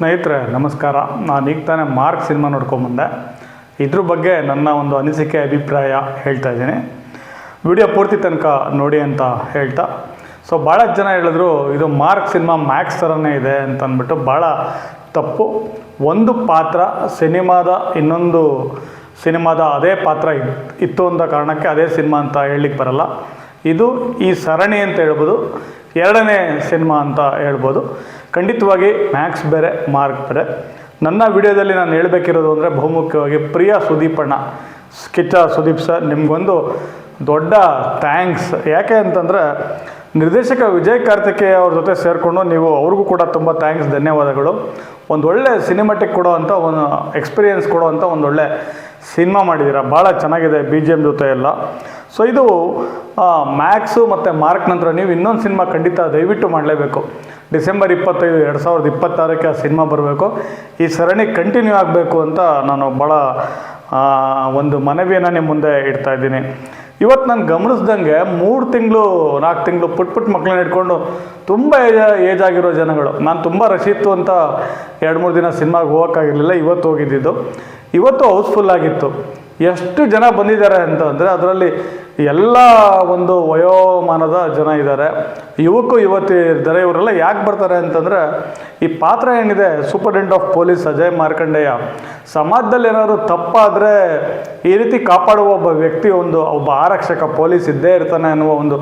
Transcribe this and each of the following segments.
ಸ್ನೇಹಿತರೆ, ನಮಸ್ಕಾರ. ನಾನು ಈಗ ತಾನೇ ಮಾರ್ಕ್ ಸಿನಿಮಾ ನೋಡ್ಕೊಂಬಂದೆ ಇದ್ರ ಬಗ್ಗೆ ನನ್ನ ಒಂದು ಅನಿಸಿಕೆ, ಅಭಿಪ್ರಾಯ ಹೇಳ್ತಾ ಇದ್ದೀನಿ. ವಿಡಿಯೋ ಪೂರ್ತಿ ತನಕ ನೋಡಿ ಅಂತ ಹೇಳ್ತಾ. ಸೊ ಭಾಳ ಜನ ಹೇಳಿದ್ರು, ಇದು ಮಾರ್ಕ್ ಸಿನಿಮಾ ಮ್ಯಾಕ್ಸ್ ಥರನೇ ಇದೆ ಅಂತ ಅಂದ್ಬಿಟ್ಟು ಭಾಳ ತಪ್ಪು. ಒಂದು ಪಾತ್ರ ಸಿನಿಮಾದ, ಇನ್ನೊಂದು ಸಿನಿಮಾದ ಅದೇ ಪಾತ್ರ ಇತ್- ಇತ್ತು ಅಂತ ಕಾರಣಕ್ಕೆ ಅದೇ ಸಿನಿಮಾ ಅಂತ ಹೇಳಲಿಕ್ಕೆ ಬರಲ್ಲ. ಇದು ಈ ಸರಣಿ ಅಂತ ಹೇಳ್ಬೋದು. ಎರಡನೇ ಸಿನಿಮಾ ಅಂತ ಹೇಳ್ಬೋದು. ಖಂಡಿತವಾಗಿ ಮ್ಯಾಕ್ಸ್ ಬೇರೆ ಮಾರ್ಕ್ ಬೇರೆ. ನನ್ನ ವಿಡಿಯೋದಲ್ಲಿ ನಾನು ಹೇಳಬೇಕಿರೋದು ಅಂದರೆ ಬಹುಮುಖ್ಯವಾಗಿ ಪ್ರಿಯ ಸುದೀಪಣ್ಣ ಸ್ಕಿಚ್ಚ ಸುದೀಪ್ ಸರ್ ನಿಮಗೊಂದು ದೊಡ್ಡ ಥ್ಯಾಂಕ್ಸ್ ಯಾಕೆ ಅಂತಂದರೆ ನಿರ್ದೇಶಕ ವಿಜಯ್ ಕಾರ್ತಿಕೇಯ ಅವ್ರ ಜೊತೆ ಸೇರಿಕೊಂಡು ನೀವು ಅವ್ರಿಗೂ ಕೂಡ ತುಂಬ ಥ್ಯಾಂಕ್ಸ್ ಧನ್ಯವಾದಗಳು. ಒಂದು ಒಳ್ಳೆ ಸಿನಿಮಾಟಿಕ್ ಕೊಡೋ ಅಂಥ ಒಂದು ಎಕ್ಸ್ಪೀರಿಯೆನ್ಸ್ ಕೊಡೋ ಅಂಥ ಒಂದು ಒಳ್ಳೆ ಸಿನಿಮಾ ಮಾಡಿದ್ದೀರಾ? ಭಾಳ ಚೆನ್ನಾಗಿದೆ ಬಿ ಜಿ ಎಂ ಜೊತೆ ಎಲ್ಲ. ಸೊ ಇದು ಮ್ಯಾಕ್ಸು ಮತ್ತು ಮಾರ್ಕ್ ನಂತರ ನೀವು ಇನ್ನೊಂದು ಸಿನಿಮಾ ಖಂಡಿತ ದಯವಿಟ್ಟು ಮಾಡಲೇಬೇಕು. ಡಿಸೆಂಬರ್ ಇಪ್ಪತ್ತೈದು, ಎರಡು ಸಾವಿರದ ಇಪ್ಪತ್ತಾರಕ್ಕೆ ಆ ಸಿನಿಮಾ ಬರಬೇಕು. ಈ ಸರಣಿ ಕಂಟಿನ್ಯೂ ಆಗಬೇಕು ಅಂತ ನಾನು ಭಾಳ ಒಂದು ಮನವಿಯನ್ನು ನಿಮ್ಮ ಮುಂದೆ ಇಡ್ತಾ ಇದ್ದೀನಿ. ಇವತ್ತು ನಾನು ಗಮನಿಸ್ದಂಗೆ ಮೂರು ತಿಂಗಳು, ನಾಲ್ಕು ತಿಂಗಳು ಪುಟ್ ಪುಟ್ ಮಕ್ಕಳನ್ನ ಇಟ್ಕೊಂಡು ತುಂಬ ಏಜ್ ಏಜ್ ಆಗಿರೋ ಜನಗಳು. ನಾನು ತುಂಬ ರಶ್ ಇತ್ತು ಅಂತ ಎರಡು ಮೂರು ದಿನ ಸಿನಿಮಾಗೆ ಹೋಗೋಕ್ಕಾಗಿರಲಿಲ್ಲ, ಇವತ್ತು ಹೋಗಿದ್ದಿದ್ದು. ಇವತ್ತು ಹೌಸ್ಫುಲ್ ಆಗಿತ್ತು. ಎಷ್ಟು ಜನ ಬಂದಿದ್ದಾರೆ ಅಂತ ಅಂದರೆ ಅದರಲ್ಲಿ ಎಲ್ಲ ಒಂದು ವಯೋಮಾನದ ಜನ ಇದ್ದಾರೆ. ಯುವಕ ಯುವತಿ ಇದ್ದಾರೆ, ಇವರೆಲ್ಲ ಯಾಕೆ ಬರ್ತಾರೆ ಅಂತಂದರೆ ಈ ಪಾತ್ರ ಏನಿದೆ, superintendent of police Ajay Markandeya, ಸಮಾಜದಲ್ಲಿ ಏನಾದರೂ ತಪ್ಪಾದರೆ ಈ ರೀತಿ ಕಾಪಾಡುವ ಒಬ್ಬ ವ್ಯಕ್ತಿ, ಒಂದು ಒಬ್ಬ ಆರಕ್ಷಕ, ಪೊಲೀಸ್ ಇದ್ದೇ ಇರ್ತಾನೆ ಅನ್ನುವ ಒಂದು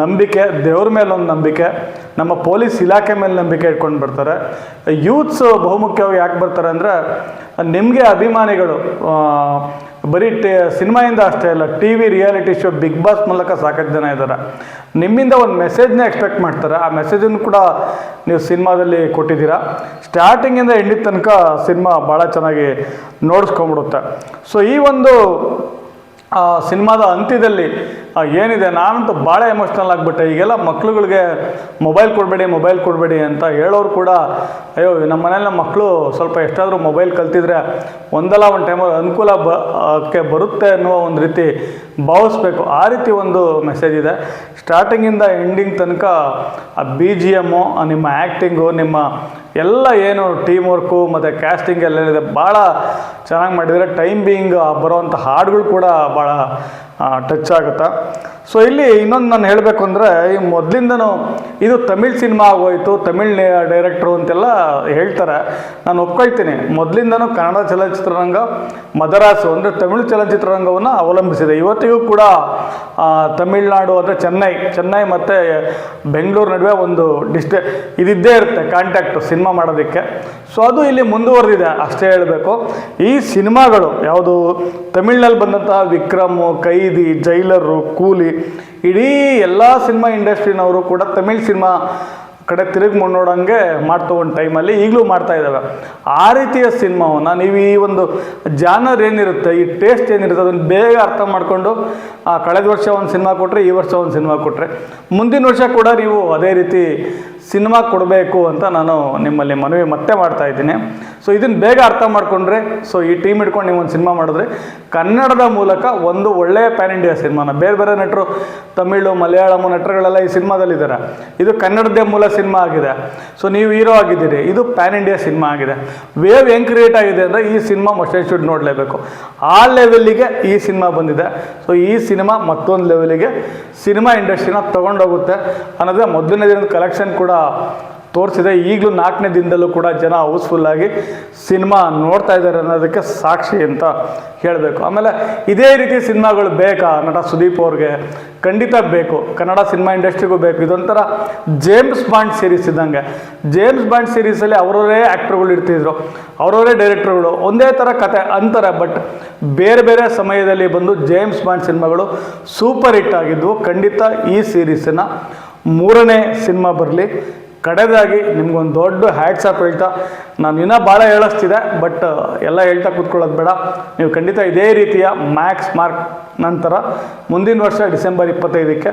ನಂಬಿಕೆ, ದೇವ್ರ ಮೇಲೆ ಒಂದು ನಂಬಿಕೆ, ನಮ್ಮ ಪೊಲೀಸ್ ಇಲಾಖೆ ಮೇಲೆ ನಂಬಿಕೆ ಇಟ್ಕೊಂಡು ಬರ್ತಾರೆ. ಯೂತ್ಸ್ ಬಹುಮುಖ್ಯವಾಗಿ ಯಾಕೆ ಬರ್ತಾರೆ ಅಂದರೆ, ನಿಮಗೆ ಅಭಿಮಾನಿಗಳು ಬರೀ ಟಿ, ಸಿನಿಮಾಯಿಂದ ಅಷ್ಟೇ ಅಲ್ಲ, T V reality show Bigg Boss ಮೂಲಕ ಸಾಕಷ್ಟು ಜನ ಇದ್ದಾರೆ ನಿಮ್ಮಿಂದ ಒಂದು ಮೆಸೇಜ್ನ ಎಕ್ಸ್ಪೆಕ್ಟ್ ಮಾಡ್ತಾರೆ. ಆ ಮೆಸೇಜನ್ನು ಕೂಡ ನೀವು ಸಿನಿಮಾದಲ್ಲಿ ಕೊಟ್ಟಿದ್ದೀರಾ? ಸ್ಟಾರ್ಟಿಂಗಿಂದ ಎಂಡಿದ ತನಕ ಸಿನಿಮಾ ಭಾಳ ಚೆನ್ನಾಗಿ ನೋಡಿಸ್ಕೊಂಬಿಡುತ್ತೆ ಸೊ ಈ ಒಂದು ಆ ಸಿನಿಮಾದ ಅಂತ್ಯದಲ್ಲಿ ಏನಿದೆ, ನಾನಂತೂ ಭಾಳ ಎಮೋಷ್ನಲ್ ಆಗಿಬಿಟ್ಟೆ. ಈಗೆಲ್ಲ ಮಕ್ಳುಗಳಿಗೆ ಮೊಬೈಲ್ ಕೊಡಬೇಡಿ ಮೊಬೈಲ್ ಕೊಡಬೇಡಿ ಅಂತ ಹೇಳೋರು ಕೂಡ, ಅಯ್ಯೋ ನಮ್ಮ ಮನೇಲಿ ಮಕ್ಕಳು ಸ್ವಲ್ಪ ಎಷ್ಟಾದರೂ ಮೊಬೈಲ್ ಕಲ್ತಿದ್ರೆ ಒಂದಲ್ಲ ಒಂದು ಟೈಮಲ್ಲಿ ಅನುಕೂಲ ಬಕ್ಕೆ ಕ್ಕೆ ಬರುತ್ತೆ ಅನ್ನುವ ಒಂದು ರೀತಿ ಭಾವಿಸ್ಬೇಕು. ಆ ರೀತಿ ಒಂದು ಮೆಸೇಜ್ ಇದೆ. ಸ್ಟಾರ್ಟಿಂಗಿಂದ ಎಂಡಿಂಗ್ ತನಕ ಆ ಬಿ ಜಿ ಎಮ್ಮು ನಿಮ್ಮ ಆ್ಯಕ್ಟಿಂಗು ನಿಮ್ಮ ಎಲ್ಲ ಏನು ಟೀಮ್ ವರ್ಕು ಮತ್ತು ಕ್ಯಾಸ್ಟಿಂಗ್ ಎಲ್ಲ ಭಾಳ ಚೆನ್ನಾಗಿ ಮಾಡಿದರೆ ಟೈಮ್ ಬೀಯಿಂಗ್ ಬರೋವಂಥ ಹಾಡುಗಳು ಕೂಡ ಭಾಳ ಭಾಳ ಟಚ್ ಆಗುತ್ತಾ? ಸೊ ಇಲ್ಲಿ ಇನ್ನೊಂದು ನಾನು ಹೇಳಬೇಕು ಅಂದರೆ, ಈ ಮೊದಲಿಂದನೂ ಇದು ತಮಿಳ್ ಸಿನಿಮಾ ಆಗೋಯ್ತು, ತಮಿಳ್ ಡೈರೆಕ್ಟ್ರು ಅಂತೆಲ್ಲ ಹೇಳ್ತಾರೆ. ನಾನು ಒಪ್ಕೊಳ್ತೀನಿ. ಮೊದಲಿಂದನೂ ಕನ್ನಡ ಚಲನಚಿತ್ರರಂಗ, ಮದರಾಸು ಅಂದರೆ ತಮಿಳು ಚಲನಚಿತ್ರರಂಗವನ್ನು ಅವಲಂಬಿಸಿದೆ. ಇವತ್ತಿಗೂ ಕೂಡ ತಮಿಳ್ನಾಡು ಅಂದರೆ ಚೆನ್ನೈ ಚೆನ್ನೈ ಮತ್ತು ಬೆಂಗಳೂರು ನಡುವೆ ಒಂದು ಡಿಸ್ಟೆ ಇದಿದ್ದೇ ಇರುತ್ತೆ ಕಾಂಟ್ಯಾಕ್ಟು ಸಿನಿಮಾ ಮಾಡೋದಕ್ಕೆ. ಸೊ ಅದು ಇಲ್ಲಿ ಮುಂದುವರೆದಿದೆ, ಅಷ್ಟೇ ಹೇಳಬೇಕು. ಈ ಸಿನಿಮಾಗಳು, ಯಾವುದು, ತಮಿಳ್ನಲ್ಲಿ ಬಂದಂತಹ ವಿಕ್ರಮು ಕೈದಿ ಜೈಲರು, ಕೂಲಿ, ಇಡೀ ಎಲ್ಲ ಸಿನಿಮಾ ಇಂಡಸ್ಟ್ರಿನವರು ಕೂಡ ತಮಿಳ್ ಸಿನಿಮಾ ಕಡೆ ತಿರುಗಿ ನೋಡೋಂಗೆ ಮಾಡ್ತಾ ಒಂದು ಟೈಮಲ್ಲಿ ಈಗಲೂ ಮಾಡ್ತಾ ಇದ್ದಾವೆ ಆ ರೀತಿಯ ಸಿನಿಮಾವನ್ನು ನೀವು ಈ ಒಂದು ಜಾನರ್ ಏನಿರುತ್ತೆ, ಈ ಟೇಸ್ಟ್ ಏನಿರುತ್ತೆ, ಅದನ್ನು ಬೇಗ ಅರ್ಥ ಮಾಡಿಕೊಂಡು ಕಳೆದ ವರ್ಷ ಒಂದು ಸಿನಿಮಾ ಕೊಟ್ಟರೆ ಈ ವರ್ಷ ಒಂದು ಸಿನಿಮಾ ಕೊಟ್ಟರೆ ಮುಂದಿನ ವರ್ಷ ಕೂಡ ನೀವು ಅದೇ ರೀತಿ ಸಿನಿಮಾ ಕೊಡಬೇಕು ಅಂತ ನಾನು ನಿಮ್ಮಲ್ಲಿ ಮನವಿ ಮತ್ತೆ ಮಾಡ್ತಾ ಇದ್ದೀನಿ. ಸೊ ಇದನ್ನು ಬೇಗ ಅರ್ಥ ಮಾಡಿಕೊಂಡ್ರೆ ಸೊ ಈ ಟೀಮ್ ಇಟ್ಕೊಂಡು ನೀವು ಒಂದು ಸಿನಿಮಾ ಮಾಡಿದ್ರೆ ಕನ್ನಡದ ಮೂಲಕ ಒಂದು ಒಳ್ಳೆಯ ಪ್ಯಾನ್ ಇಂಡಿಯಾ ಸಿನಿಮಾನ. ಬೇರೆ ಬೇರೆ ನಟರು, ತಮಿಳು, ಮಲಯಾಳಂ ನಟರುಗಳೆಲ್ಲ ಈ ಸಿನಿಮಾದಲ್ಲಿದ್ದಾರೆ. ಇದು ಕನ್ನಡದೇ ಮೂಲ ಸಿನಿಮಾ ಆಗಿದೆ. ಸೊ ನೀವು ಹೀರೋ ಆಗಿದ್ದೀರಿ. ಇದು ಪ್ಯಾನ್ ಇಂಡಿಯಾ ಸಿನಿಮಾ ಆಗಿದೆ. ವೇವ್ ಹೆಂಗೆ ಕ್ರಿಯೇಟ್ ಆಗಿದೆ ಅಂದರೆ ಈ ಸಿನಿಮಾ ಶುಡ್ ನೋಡಲೇಬೇಕು. ಆ ಲೆವೆಲ್ಲಿಗೆ ಈ ಸಿನಿಮಾ ಬಂದಿದೆ. ಸೊ ಈ ಸಿನಿಮಾ ಮತ್ತೊಂದು ಲೆವೆಲಿಗೆ ಸಿನಿಮಾ ಇಂಡಸ್ಟ್ರಿನ ತೊಗೊಂಡೋಗುತ್ತೆ ಅನ್ನೋದೇ ಮೊದಲನೇ ದಿನದ ಕಲೆಕ್ಷನ್ ಕೂಡ ತೋರಿಸಿದೆ. ಈಗಲೂ ನಾಲ್ಕನೇ ದಿನದಲ್ಲೂ ಕೂಡ ಜನ ಹೌಸ್ಫುಲ್ಲಾಗಿ ಸಿನಿಮಾ ನೋಡ್ತಾ ಇದ್ದಾರೆ ಅನ್ನೋದಕ್ಕೆ ಸಾಕ್ಷಿ ಅಂತ ಹೇಳಬೇಕು. ಆಮೇಲೆ ಇದೇ ರೀತಿ ಸಿನಿಮಾಗಳು ಬೇಕಾ? ನಟ ಸುದೀಪ್ ಅವ್ರಿಗೆ ಖಂಡಿತ ಬೇಕು. ಕನ್ನಡ ಸಿನಿಮಾ ಇಂಡಸ್ಟ್ರಿಗೂ ಬೇಕು. ಇದೊಂಥರ ಜೇಮ್ಸ್ ಬಾಂಡ್ ಸೀರೀಸ್ ಇದ್ದಂಗೆ. ಜೇಮ್ಸ್ ಬಾಂಡ್ ಸೀರೀಸಲ್ಲಿ ಅವರವರೇ ಆ್ಯಕ್ಟ್ರುಗಳು ಇರ್ತಿದ್ರು. ಅವರವರೇ ಡೈರೆಕ್ಟರ್ಗಳು ಒಂದೇ ಥರ ಕತೆ ಅಂತಾರೆ ಬಟ್ ಬೇರೆ ಬೇರೆ ಸಮಯದಲ್ಲಿ ಬಂದು ಜೇಮ್ಸ್ ಬಾಂಡ್ ಸಿನಿಮಾಗಳು ಸೂಪರ್ ಹಿಟ್ ಆಗಿದ್ವು. ಖಂಡಿತ ಈ ಸೀರೀಸನ್ನು ಮೂರನೇ ಸಿನಿಮಾ ಬರಲಿ. ಕಡೆದಾಗಿ ನಿಮ್ಗೊಂದು ದೊಡ್ಡ ಹ್ಯಾಟ್ಸ್ ಆಪ್ ಹೇಳ್ತಾ, ನಾನು ಇನ್ನೂ ಭಾಳ ಹೇಳಿಸ್ತಿದೆ ಬಟ್ ಎಲ್ಲ ಹೇಳ್ತಾ ಕೂತ್ಕೊಳ್ಳೋದು ಬೇಡ. ನೀವು ಖಂಡಿತ ಇದೇ ರೀತಿಯ ಮ್ಯಾಕ್ಸ್ ಮಾರ್ಕ್ ನಂತರ ಮುಂದಿನ ವರ್ಷ ಡಿಸೆಂಬರ್ ಇಪ್ಪತ್ತೈದಕ್ಕೆ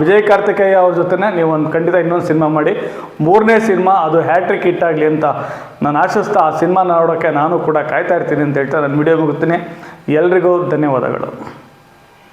ವಿಜಯ್ ಕಾರ್ತಿಕೇಯ ಅವ್ರ ಜೊತೆನೇ ಒಂದು ಖಂಡಿತ ಇನ್ನೊಂದು ಸಿನಿಮಾ ಮಾಡಿ. ಮೂರನೇ ಸಿನಿಮಾ, ಅದು ಹ್ಯಾಟ್ರಿಕ್ ಹಿಟ್ ಆಗಲಿ ಅಂತ ನಾನು ಆಶಿಸ್ತಾ ಆ ಸಿನಿಮಾ ನೋಡೋಕ್ಕೆ ನಾನು ಕೂಡ ಕಾಯ್ತಾ ಇರ್ತೀನಿ ಅಂತ ಹೇಳ್ತಾ ನಾನು ವಿಡಿಯೋ ಮುಗುತ್ತೀನಿ ಎಲ್ರಿಗೂ ಧನ್ಯವಾದಗಳು.